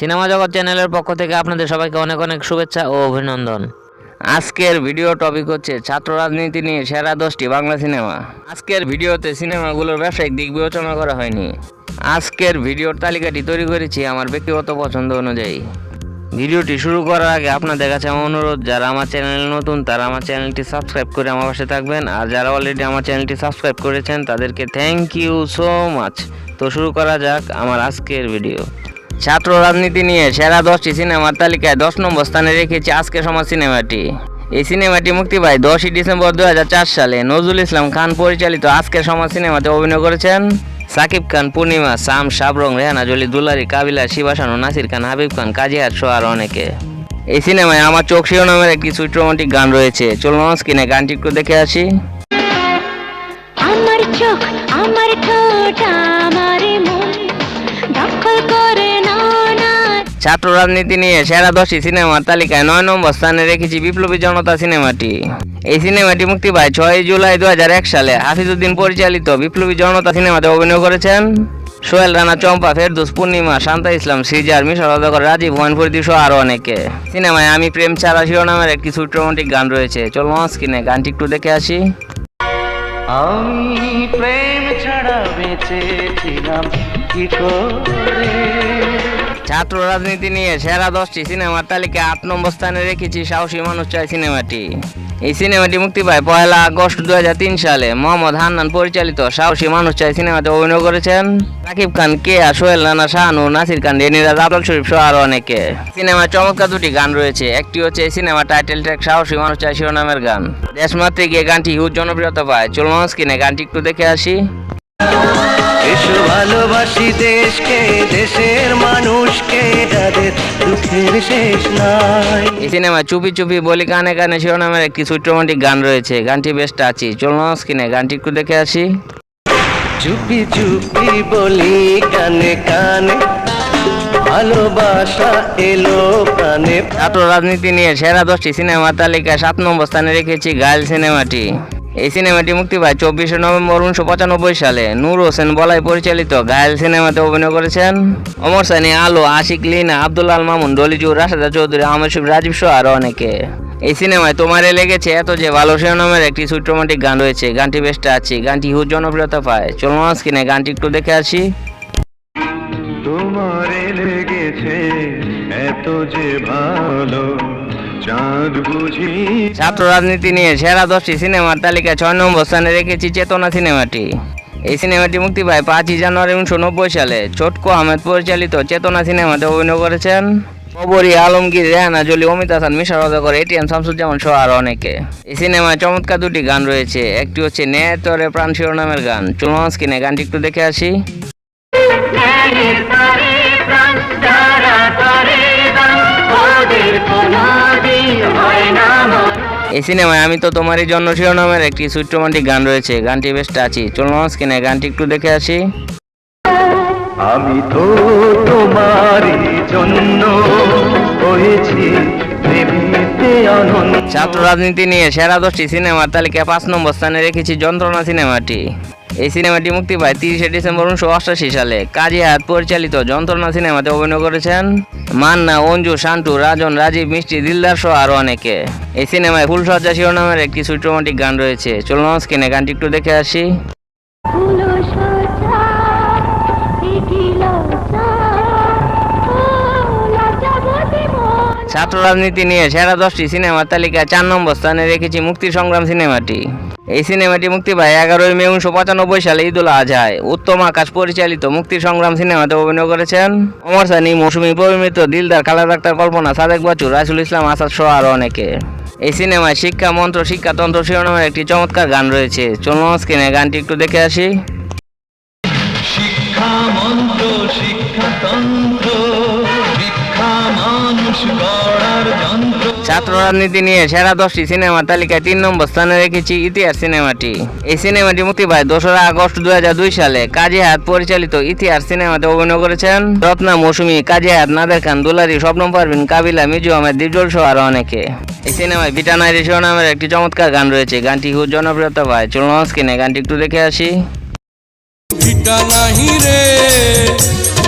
Cinema জগৎ চ্যানেলের পক্ষ থেকে আপনাদের সবাইকে অনেক অনেক শুভেচ্ছা ও অভিনন্দন। আজকের ভিডিও টপিক হচ্ছে ছাত্র রাজনীতি নিয়ে সেরা দশটি বাংলা সিনেমা। আজকের ভিডিওতে সিনেমাগুলোর ব্যবসায়িক দিক বিবেচনা করা হয়নি। আজকের ভিডিওর তালিকাটি তৈরি করেছি আমার ব্যক্তিগত পছন্দ অনুযায়ী। ভিডিওটি শুরু করার আগে আপনাদের কাছে আমার অনুরোধ, যারা আমার চ্যানেল নতুন, তারা আমার চ্যানেলটি সাবস্ক্রাইব করে আমার পাশে থাকবেন। আর যারা অলরেডি আমার চ্যানেলটি সাবস্ক্রাইব করেছেন, তাদেরকে থ্যাংক ইউ সো মাচ তো শুরু করা যাক আমার আজকের ভিডিও। ছাত্র রাজনীতি নিয়ে সেরা দশটি সিনেমার তালিকায় দশ নম্বর স্থানে রেখেছি আজকে সমাজ সিনেমাটি। এই সিনেমাটি মুক্তি পায় দশই ডিসেম্বর দু হাজার চার সালে। নজরুল ইসলাম খান পরিচালিত আজকের সমাজ সিনেমাতে অভিনয় করেছেন সাকিব খান, পূর্ণিমা সাম শাবরং, রেহানা জলি, দুলারি, কাবিলা, শিবাসানু, নাসির খান, হাবিব খান কাজিহাট সহ আর অনেকে। এই সিনেমায় আমার চোখ শিরোনামের একটি সুইট রোমান্টিক গান রয়েছে। চলুন স্ক্রিনে গানটি একটু দেখে আসি। আমার চোখ, আমার ঠোঁট, আমার মন দখল করে না। ছাত্র রাজনীতি নিয়ে সেরা দশটি সিনেমার তালিকায় নয় নম্বর স্থানে রেখেছি বিপ্লবী জনতা সিনেমাটি। এই সিনেমাটি মুক্তি পায় ছয় জুলাই দু হাজার এক সালে। হাফিজউদ্দিন পরিচালিত বিপ্লবী জনতা সিনেমাতে অভিনয় করেছেন সোহেল রানা, চম্পা, ফেরদুস, পূর্ণিমা, শান্তা ইসলাম সৃজার মিশর অদকর রাজীব ফরিদি সহ আরও অনেকে। সিনেমায় আমি প্রেম ছাড়া শিরোনামের একটি সুইট রোমান্টিক গান রয়েছে। চলো স্ক্রিনে গানটি একটু দেখে আসি। আমি প্রেম ছাড়া বেঁচেছিলাম কি করে? ছাত্র রাজনীতি নিয়ে সেরা দশটি সিনেমার তালিকায় আট নম্বর স্থানে রেখেছি সাহসী মানুষ চাই সিনেমাটি। এই সিনেমাটি মুক্তি পায় পয়লা আগস্ট দুহাজার তিন সালে। মোহাম্মদ হান্নান পরিচালিত সাহসী মানুষ চাই সিনেমাতে অভিনয় করেছেন রাকিব খান, কে আর সোহেল রানা শাহানু নাসির খান রেনিরাজ আবুল শরীফ সহ আরও অনেকে। সিনেমার চমৎকার দুটি গান রয়েছে। একটি হচ্ছে এই সিনেমা টাইটেল ট্র্যাক সাহসী মানুষ চাই শিরোনামের গান। দেশমাতৃক এই গানটি হিউজ জনপ্রিয়তা পায়। চলুন স্ক্রিনে গানটি একটু দেখে আসি। ভালোবাসি দেশকে, দেশের দুঃখের শেষ নাই। এই সিনেমায় চুপি চুপি বলি কানে কানে শিরোনামের একটি রোমান্টিক গান রয়েছে। গানটি বেশ টাচি চলুন স্ক্রিনে গানটি একটু দেখে আসি। চুপি চুপি বলি কানে কানে ভালোবাসা এলো প্রাণে ছাত্র রাজনীতি নিয়ে সেরা দশটি সিনেমার তালিকায় সাত নম্বর স্থানে রেখেছি গায়েল সিনেমাটি এই সিনেমাটি মুক্তি পায় চব্বিশে নভেম্বর উনিশশো পঁচানব্বই সালে। নূর হোসেন বলাই পরিচালিত গায়েল সিনেমাতে অভিনয় করেছেন অমর সানি, আলো, আশিক, লিনা, আব্দুল আল মামুন ডলিজুর রাশেদা চৌধুরী আহমেদ শফি রাজীব সহ আরও অনেকে। এই সিনেমায় তোমারে লেগেছে এত যে ভালো শিরোনামের একটি সুইট রোমান্টিক গান রয়েছে। গানটি বেশ আছে, গানটি হিউজ জনপ্রিয়তা পায়। চলুন স্ক্রিনে গানটি একটু দেখে আসি। তোমারে লেগেছে এত যে ভালো ছাত্র রাজনীতি নিয়ে সেরা দশটি সিনেমার তালিকায় ছয় নম্বর স্থানে রেখেছি চেতনা সিনেমাটি। এই সিনেমাটি মুক্তি পায় পাঁচই জানুয়ারি উনিশশো নব্বই সালে। ছোটকো আহমেদ পরিচালিত চেতনা সিনেমাতে অভিনয় করেছেন কবরী আলমগীর রেহানা জলি অমিত হাসান মিশর অজগর এটিএম শামসুজ্জামান সহ আরও অনেকে। এই সিনেমায় চমৎকার দুটি গান রয়েছে। একটি হচ্ছে নে তরে প্রাণ শিরোনামের গান। চলুন স্ক্রিনে গানটি একটু দেখে আসি। কোনো। এই সিনেমায় আমি তো তোমারই জন্য শিরোনামের একটি সুইট রোমান্টিক গান রয়েছে। গানটি বেশ টাচি। চলুন স্ক্রিনে গানটি একটু দেখে আসি। আমি তো তোমারই জন্য হয়েছি ছাত্র রাজনীতি নিয়ে সেরা দশটি সিনেমার তালিকায় পাঁচ নম্বর স্থানে রেখেছি যন্ত্রণা সিনেমাটি। এই সিনেমাটি মুক্তি পায় তিরিশে ডিসেম্বর উনিশশো অষ্টাশি সালে। কাজী হাত পরিচালিত যন্ত্রণা সিনেমাতে অভিনয় করেছেন মান্না অঞ্জু শান্টু রাজন রাজীব মিষ্টি দিলদার সহ আরও অনেকে। এই সিনেমায় ফুলসজ্জা শিরোনামের একটি সুইট রোমান্টিক গান রয়েছে। চলুন স্ক্রিনে গানটি একটু দেখে আসি। ছাত্র রাজনীতি নিয়ে সেরা দশটি সিনেমার তালিকায় চার নম্বর স্থানে রেখেছি মুক্তি সংগ্রাম সিনেমাটি। এই সিনেমাটি মুক্তি পায় এগারোই মে উনিশশো পঁচানব্বই সালে ঈদুল আজহায়। উত্তম আকাশ পরিচালিত মুক্তি সংগ্রাম সিনেমাতে অভিনয় করেছেন অমর সানি, মৌসুমী পরিমিত দিলদার খালা ডাক্তার কল্পনা, সাদেক বাচু রাসুল ইসলাম, আসাদ সহ আরও অনেকে। এই সিনেমায় শিক্ষা মন্ত্র শিক্ষাতন্ত্র শিরোনামের একটি চমৎকার গান রয়েছে। চলুন স্ক্রিনে গানটি একটু দেখে আসি। শিক্ষা মন্ত্র শিক্ষাতন্ত্র ছাত্র রাজনীতি নিয়ে সেরা দশটি সিনেমার তালিকায় তিন নম্বর স্থানে রেখেছি ইতিহাস সিনেমাটি। এই সিনেমাটি মুক্তি পায় দোসরা আগস্ট দুই সালে। কাজী পরিচালিত ইতিহাস সিনেমাতে অভিনয় করেছেন রত্না মৌসুমী, কাজী হায়াত নাদের খান, দুলারি, স্বপ্ন পারভিন, কাবিলা, মিজু আহমেদ দীপজল সহ আরও অনেকে। এই সিনেমায় বিটানাইরি নামের একটি চমৎকার গান রয়েছে। গানটি খুব জনপ্রিয়তা পায়। চলুন স্ক্রিনে গানটি একটু দেখে আসি। ভিটা নাহি রে,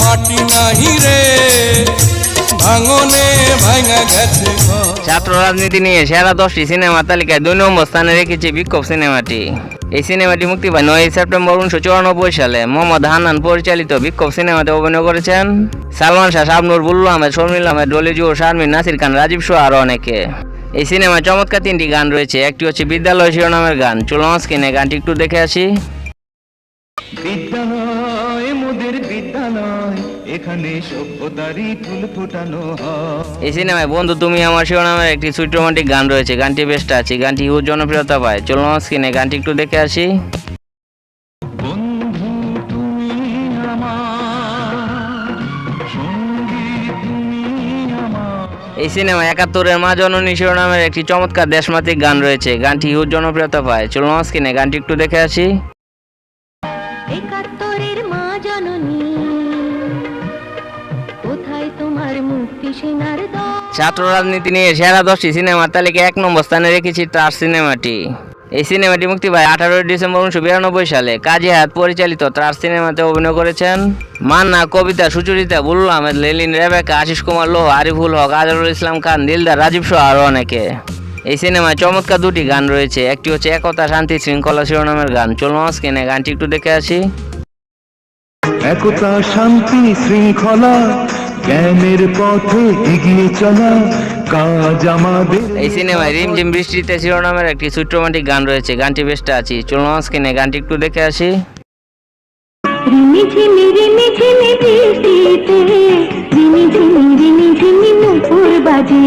মাটি নাহি রে ভাঙনে ভাঙা গেছে ছাত্র রাজনীতি নিয়ে সেরা দশটি সিনেমা তালিকায় দুই নম্বর স্থানে রেখেছে বিক্ষোভ সিনেমাটি। এই সিনেমাটি মুক্তি পায় নয় সেপ্টেম্বর উনিশশো চুরানব্বই সালে। মোহাম্মদ হান্নান পরিচালিত বিক্ষোভ সিনেমাতে অভিনয় করেছেন সালমান শাহ শাবনুর বুল্লু আহমেদ শর্মিল আহমেদ ডলিজু শারমিন নাসির খান রাজীব শাহ আরও অনেকে। এই সিনেমায় চমৎকার তিনটি গান রয়েছে। একটি হচ্ছে বিদ্যালয় শিরোনামের গান। চলুন স্ক্রিনে গানটি একটু দেখে আসি। এখানে সভ্যতারই ফুল ফোটানো এই সিনেমায় বন্ধু তুমি আমার শিরোনামের একটি সুইট রোমান্টিক গান রয়েছে। গানটি বেস্ট আছে গানটি হিউজ জনপ্রিয়তা পায়। চলুন স্ক্রিনে গানটি একটু দেখে আসি। এই সিনেমায় একাত্তরের মা জননী শিরোনামের একটি চমৎকার দেশমাতিক গান রয়েছে। গানটি হিউজ জনপ্রিয়তা পায়। চলুন স্ক্রিনে গানটি একটু দেখে আসি। ছাত্র রাজনীতি নিয়ে সেরা দশটি সিনেমার তালিকায় এক নম্বর স্থানে রেখেছি তার সিনেমাটি। এই সিনেমাটি মুক্তি পায় আঠারোই ডিসেম্বর উনিশশো বিরানব্বই সালে। কাজী হায়াত পরিচালিত তার সিনেমাতে অভিনয় করেছেন মান্না কবিতা সুচরিতা বুল্লু আহমেদ লেলিন রেবেকা আশিস কুমার লোহ আরিফুল হক আজরুল ইসলাম খান দিলদার রাজীব সহ আরও অনেকে। এই সিনেমায় চমৎকার দুটি গান রয়েছে। একটি হচ্ছে একতা শান্তি শৃঙ্খলা শিরোনামের গান। চলুন স্ক্রিনে গানটি একটু দেখে আসি। একতা শান্তি শৃঙ্খলা জ্ঞানের পথে এগিয়ে চলা কাজ আমাদের। এই সিনেমায় রিমঝিম বৃষ্টিতে শিরোনামের একটি সুইট রোমান্টিক গান রয়েছে। গানটি বেস্টে আছি চলুন স্ক্রিনে গানটি একটু দেখে আসি। রিমিঝিমি রিমিঝিমি বৃষ্টিতে রিমিঝিমি রিমিঝিমি রিমি নুপুর বাজে।